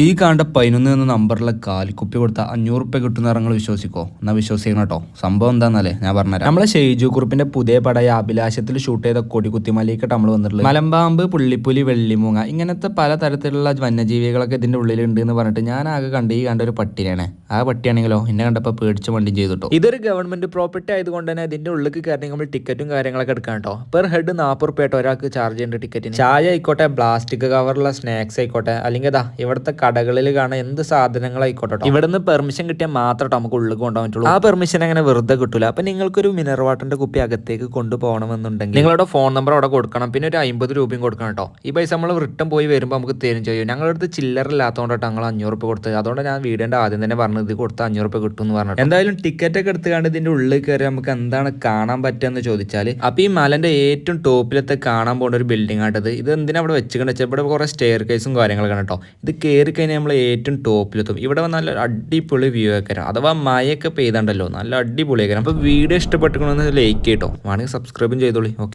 ഈ കാണ്ട പതിനൊന്ന് എന്ന നമ്പറിലെ കാലിക്കുപ്പി കൊടുത്ത അഞ്ഞൂറ് റുപ്യ കിട്ടുന്ന നിങ്ങൾ വിശ്വസിക്കോ? എന്നാ വിശ്വസിക്കണം കേട്ടോ സംഭവം എന്താണെന്നല്ലേ ഞാൻ പറഞ്ഞുതരാം. നമ്മളെ ഷെയ്ജു കുറുപ്പിന്റെ പുതിയ പടയ അഭിലാഷത്തിൽ ഷൂട്ട് ചെയ്ത കൊടികുത്തിമലയ്ക്കട്ട് നമ്മൾ വന്നിട്ടുള്ളത്. മലമ്പാമ്പ് പുള്ളിപ്പുലി വെള്ളിമൂങ്ങ ഇങ്ങനത്തെ പല തരത്തിലുള്ള വന്യജീവികളൊക്കെ ഇതിന്റെ ഉള്ളിലുണ്ട് എന്ന് പറഞ്ഞിട്ട് ഞാൻ ആകെ കണ്ട് ഈ കണ്ട ഒരു പട്ടിയാണ് ആ പട്ടിയാണെങ്കിലോ എന്നെ കണ്ടപ്പോൾ പേടിച്ച് വണ്ടി ചെയ്തിട്ടോ ഇതൊരു ഗവൺമെന്റ് പ്രോപ്പർട്ടി ആയതുകൊണ്ട് തന്നെ ഇതിന്റെ ഉള്ളിൽ കയറി നമ്മൾ ടിക്കറ്റും കാര്യങ്ങളൊക്കെ എടുക്കാം കേട്ടോ പെർ ഹെഡ് നാൽപ്പത് റുപ്യ ആയിട്ട് ഒരാൾക്ക് ചാർജ് ചെയ്യേണ്ട ടിക്കറ്റിന്. ചായ ആയിക്കോട്ടെ പ്ലാസ്റ്റിക് കവറുള്ള സ്നാക്സ് ആയിക്കോട്ടെ അല്ലെങ്കിൽ ഇതാ ഇവിടുത്തെ കടകളിൽ കാണാൻ എന്ത് സാധനങ്ങളായിക്കോട്ടെ ഇവിടെ ഇവിടുന്ന് പെർമിഷൻ കിട്ടിയാൽ മാത്രം നമുക്ക് ഉള്ളിൽ കൊണ്ടുപോകാൻ പറ്റുള്ളൂ. ആ പെർമിഷൻ അങ്ങനെ വെറുതെ കിട്ടില്ല അപ്പൊ നിങ്ങൾക്കൊരു മിനർ വാട്ടറിന്റെ കുപ്പി അകത്തേക്ക് കൊണ്ടുപോകണമെന്നുണ്ടെങ്കിൽ നിങ്ങളുടെ ഫോൺ നമ്പർ അവിടെ കൊടുക്കണം. പിന്നെ ഒരു അമ്പത് രൂപയും കൊടുക്കണം കേട്ടോ ഈ പൈസ നമ്മൾ റിട്ടേൺ പോയി വരുമ്പോൾ നമുക്ക് തരും ചെയ്യും. ഞങ്ങളുടെ അടുത്ത് ചില്ലറ ഇല്ലാത്തതുകൊണ്ടാണ് ഞങ്ങൾ അഞ്ഞൂറ് രൂപ കൊടുത്തത്. അതുകൊണ്ട് ഞാൻ വീടിന്റെ ആദ്യം തന്നെ പറഞ്ഞത് ഇത് കൊടുത്ത അഞ്ഞൂറ് രൂപ കിട്ടും എന്ന് പറഞ്ഞു എന്തായാലും ടിക്കറ്റ് ഒക്കെ എടുത്തുകൊണ്ട് ഇതിന്റെ ഉള്ളിൽ കയറി നമുക്ക് എന്താണ് കാണാൻ പറ്റുക എന്ന് ചോദിച്ചാൽ അപ്പൊ ഈ മലന്റെ ഏറ്റവും ടോപ്പിലത്തെ കാണാൻ പോകുന്ന ഒരു ബിൽഡിംഗ് ആട്ടത് ഇത് എന്തിനാ അവിടെ വെച്ചിട്ട് വെച്ചാൽ ഇവിടെ കുറെ സ്റ്റെയർ കേസും കാര്യങ്ങളൊക്കെ കേട്ടോ ഇത് കയറി കഴിഞ്ഞാൽ നമ്മൾ ഏറ്റവും ടോപ്പിലെത്തും. ഇവിടെ നല്ല അടിപൊളി വ്യൂ ഒക്കെ അഥവാ മഴയൊക്കെ പെയ്താണ്ടല്ലോ നല്ല അടിപൊളിയൊക്കെ അപ്പോൾ വീഡിയോ ഇഷ്ടപ്പെട്ടിക്കണമെന്ന് ലൈക്ക് കേട്ടോ വേണമെങ്കിൽ സബ്സ്ക്രൈബും ചെയ്തോളി. ഓക്കെ